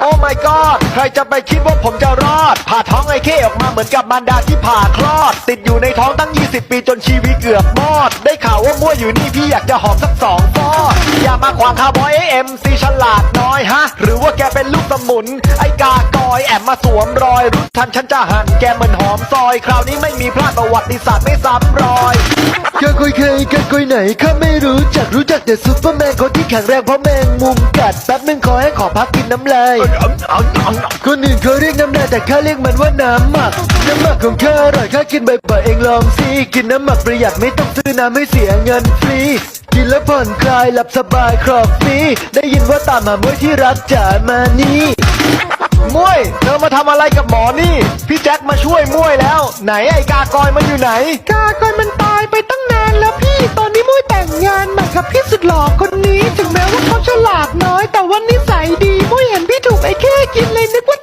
โอ้ my god ใครจะไปคิดว่าผมจะรอด ผ่าท้องไอ้เข้ออกมาเหมือนกับมารดาที่ผ่าคลอด ติดอยู่ในท้องตั้ง 20 ปีจนชีวิตเกือบมอด ได้ข่าวว่ามั่วอยู่นี่พี่อยากจะหอมสักสองฟอดอย่ามาขวางคาร์บอยเอ็มซีฉลาดน้อยฮะ หรือว่าแกเป็นลูกสมุน ไอ้กากอยแอบมาสวมรอยรู้ทันฉันจะหันแกเหมือนหอมซอย คราวนี้ไม่มีพลาดประวัติศาสตร์ไม่ซ้ำรอยกะกอยใคร กะกอยไหนข้าไม่รู้จักรู้จักแต่ซูเปอร์แมนคนที่แข็งแรงเพราะแมงมุมกัดแป๊บนึงขอให้ขอพักกินน้ำลายคนอื่นเขาเรียกน้ำลายแต่ข้าเรียกมันว่าน้ำหมักน้ำหมักของข้าอร่อยข้ากินบ่อยๆเองลองสิกินน้ำหมักประหยัดไม่ต้องซื้อน้ำไม่เสียเงินฟรีกินแล้วผ่อนคลายหลับสบายครอบฟรีได้ยินว่าตามหามวยที่รักจ๋ามานี่มวยเธอมาทำอะไรกับหมอนี่ พี่แจ็คมาช่วยมวยแล้ว ไหนไอ้กากอยมันอยู่ไหน กากอยมันตับพี่สุดหล่อคนนี้ ถึงแม้ว่าเขาฉลาดน้อย แต่ว่านิสัยดีเมื่อเห็นพี่ถูกไอ้แค่กินเลยนึกว่า